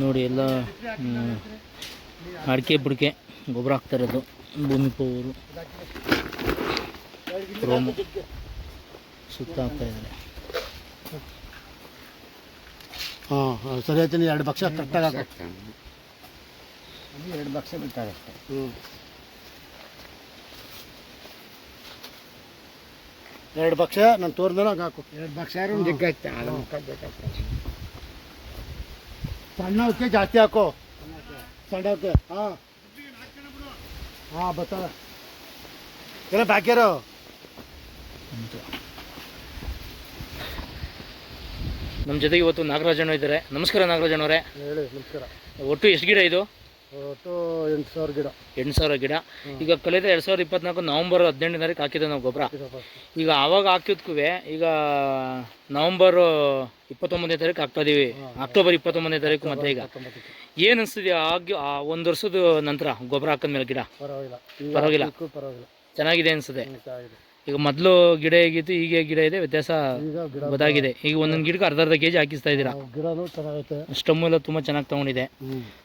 ನೋಡಿ ಎಲ್ಲ ಅಡಿಕೆ ಬುಡಿಕೆ ಗೊಬ್ಬರ ಹಾಕ್ತಾ ಇರೋದು ಭೂಮಿ ಪೂರು ರೋಮು ಸುತ್ತ ಹಾಕ್ತಾ ಇದ್ದಾರೆ. ಹಾಂ ಸರಿ ಆಯ್ತು ಎರಡು ಪಕ್ಷ ಕರೆಕ್ಟಾಗಿ ಹಾಕು. ಎರಡು ಬಕ್ಷ ಬಿಡ್ತಾರೆ ಅಷ್ಟೇ ಹ್ಞೂ ಎರಡು ಪಕ್ಷ ನಾನು ತೋರ್ದಲ್ಲ ಹಂಗೆ ಹಾಕು. ಎರಡು ಬಕ್ಷ ಅದನ್ನು ಜಿಗ್ ಸಣ್ಣವಕ್ಕೆ ಜಾಸ್ತಿ ಹಾಕೋ. ಸಣ್ಣವಕ್ಕೆ ಹಾಂ. ಹಾಂ ಬರ್ತಾವೆ ಎಲ್ಲ ಬ್ಯಾಕ್ಯಾರ ನಮ್ಮ ಜೊತೆಗೆ ಇವತ್ತು ನಾಗರಾಜಣ್ಣ ಇದ್ದಾರೆ. ನಮಸ್ಕಾರ ನಾಗರಾಜಣ್ಣವರೇ. ಹೇಳಿ ನಮಸ್ಕಾರ. ಒಟ್ಟು ಎಷ್ಟು ಗಿಡ ಇದು? ಒಟ್ಟು ಎಂಟು ಸಾವಿರ ಗಿಡ. ಎಂಟು ಸಾವಿರ ಗಿಡ. ಈಗ ಕಳೆದ ಎರಡು ಸಾವಿರದ ಇಪ್ಪತ್ನಾಲ್ಕು ನವಂಬರ್ ಹದಿನೆಂಟನೇ ತಾರೀಕು ಹಾಕಿದ್ದೆ ನಾವು ಗೊಬ್ಬರ. ಈಗ ಆವಾಗ ಹಾಕಿದ್ಕೂ ಈಗ ನವಂಬರ್ ಇಪ್ಪತ್ತೊಂಬತ್ತನೇ ತಾರೀಕು ಹಾಕ್ತಾ ಇದೀವಿ. ಅಕ್ಟೋಬರ್ ಇಪ್ಪತ್ತೊಂಬತ್ತನೇ ತಾರೀಕು ಮತ್ತೆ ಈಗ. ಏನು ಅನಿಸ್ತಿದೆ ಆಗಿ ಆ ಒಂದು ವರ್ಷದ ನಂತರ ಗೊಬ್ಬರ ಹಾಕಿದ್ಮೇಲೆ ಗಿಡ? ಪರವಾಗಿಲ್ಲ. ಪರವಾಗಿಲ್ಲ. ಚೆನ್ನಾಗಿದೆ ಅನಿಸುತ್ತೆ. ಈಗ ಮೊದಲು ಗಿಡ ಹೇಗಿತ್ತು ಈಗ ಗಿಡ ಇದೆ ವ್ಯತ್ಯಾಸ ಈಗ ಗಿಡ ಗೊತ್ತಾಗಿದೆ. ಈಗ ಒಂದೊಂದು ಗಿಡಕ್ಕೆ ಅರ್ಧ ಅರ್ಧ ಕೆ ಜಿ ಹಾಕಿಸ್ತಾ ಇದ್ದೀರಾ? ಗಿಡನೂ ಚೆನ್ನಾಗೈತೆ. ಸ್ಟಮ್ಮು ಎಲ್ಲ ತುಂಬ ಚೆನ್ನಾಗಿ ತೊಗೊಂಡಿದೆ.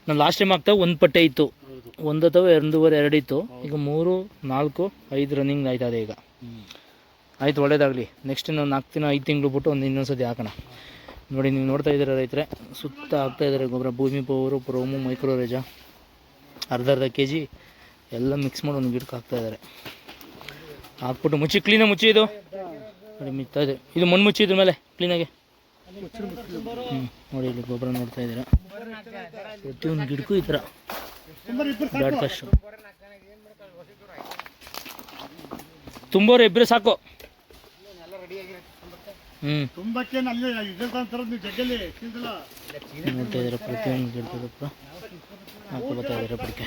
ನಾನು ಲಾಸ್ಟ್ ಟೈಮ್ ಆಗ್ತಾ ಒಂದು ಪಟ್ಟೆ ಇತ್ತು. ಹೌದು. ಒಂದು ಅಥವಾ ಎರಡೂವರೆ ಎರಡು ಇತ್ತು. ಈಗ ಮೂರು ನಾಲ್ಕು ಐದು ರನ್ನಿಂಗ್ ಆಯ್ತಾ ಇದೆ ಈಗ. ಆಯ್ತು ಒಳ್ಳೇದಾಗಲಿ. ನೆಕ್ಸ್ಟ್ ಇನ್ನೊಂದು ನಾಲ್ಕು ದಿನ ಐದು ತಿಂಗಳು ಬಿಟ್ಟು ಒಂದು ಇನ್ನೊಂದು ಸತಿ ಹಾಕೋಣ. ನೋಡಿ ನೀವು ನೋಡ್ತಾ ಇದ್ದೀರ ರೈತರೆ ಸುತ್ತ ಹಾಕ್ತಾ ಇದ್ದಾರೆ ಗೊಬ್ಬರ. ಭೂಮಿ ಪವರು ಪ್ರೋಮು ಮೈಕ್ರೋ ರೇಜಾ ಅರ್ಧ ಅರ್ಧ ಕೆ ಜಿ ಎಲ್ಲ ಮಿಕ್ಸ್ ಮಾಡಿ ಒಂದು ಗಿಡಕ್ಕೆ ಹಾಕ್ತಾ ಇದ್ದಾರೆ. ಹಾಕ್ಬಿಟ್ಟು ಮುಚ್ಚಿ ಕ್ಲೀನಾಗಿ ಮುಚ್ಚಿ ಇದು. ನೋಡಿ ಇದೆ. ಇದು ಮಣ್ಣು ಮುಚ್ಚಿ ಇದ್ರ ಮೇಲೆ ಕ್ಲೀನಾಗಿ ಹ್ಞೂ ನೋಡಿ ಇಲ್ಲಿ ಗೊಬ್ಬರ ನೋಡ್ತಾ ಇದ್ದೀರಾ. ಪ್ರತಿಯೊಂದು ಗಿಡಕ್ಕೂ ಈ ಥರ. ಬ್ಲಡ್ ಕಷ್ಟು ತುಂಬೋರು ಇಬ್ಬರು ಸಾಕು. ಹ್ಞೂ ನೋಡ್ತಾ ಇದ್ದೀರಾ ಪ್ರತಿಯೊಂದು ಗಿಡದ ಗೊಬ್ಬರ ಹಾಕಿ ಬರ್ತಾ ಇದ್ದಾರೆ ಬಡಿಕೆ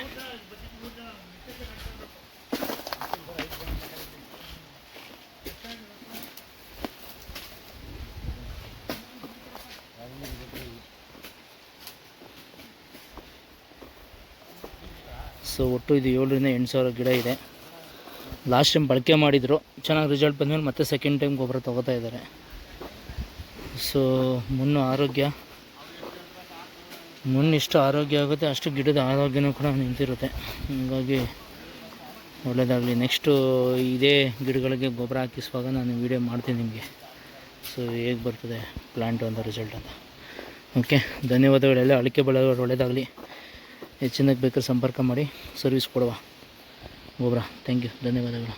ಸೊ ಒಟ್ಟು ಇದು ಏಳರಿಂದ ಎಂಟು ಸಾವಿರ ಗಿಡ ಇದೆ. ಲಾಸ್ಟ್ ಟೈಮ್ ಬಳಕೆ ಮಾಡಿದರು, ಚೆನ್ನಾಗಿ ರಿಸಲ್ಟ್ ಬಂದಮೇಲೆ ಮತ್ತೆ ಸೆಕೆಂಡ್ ಟೈಮ್ ಗೊಬ್ಬರ ತೊಗೋತಾ ಇದ್ದಾರೆ. ಸೊ ಮುನ್ನು ಆರೋಗ್ಯ. ಮುನ್ನ ಎಷ್ಟು ಆರೋಗ್ಯ ಆಗುತ್ತೆ, ಅಷ್ಟು ಗಿಡದ ಆರೋಗ್ಯನೂ ಕೂಡ ನಿಂತಿರುತ್ತೆ. ಹೀಗಾಗಿ ಒಳ್ಳೆಯದಾಗಲಿ ನೆಕ್ಸ್ಟು ಇದೇ ಗಿಡಗಳಿಗೆ ಗೊಬ್ಬರ ಹಾಕಿಸುವಾಗ ನಾನು ವೀಡಿಯೋ ಮಾಡ್ತೀನಿ ನಿಮಗೆ. ಸೊ ಹೇಗೆ ಬರ್ತದೆ ಪ್ಲ್ಯಾಂಟು ಅಂತ ರಿಸಲ್ಟ್ ಅಂತ. ಓಕೆ ಧನ್ಯವಾದಗಳೆಲ್ಲ. ಅಳಿಕೆ ಬೆಳೆಗಳು ಒಳ್ಳೆಯದಾಗಲಿ ಹೆಚ್ಚಿನಕ್ಕೆ ಬೇಕಾದ್ರೆ ಸಂಪರ್ಕ ಮಾಡಿ ಸರ್ವಿಸ್ ಕೊಡುವ. ಗೊಬ್ಬರ ಥ್ಯಾಂಕ್ ಯು ಧನ್ಯವಾದಗಳು.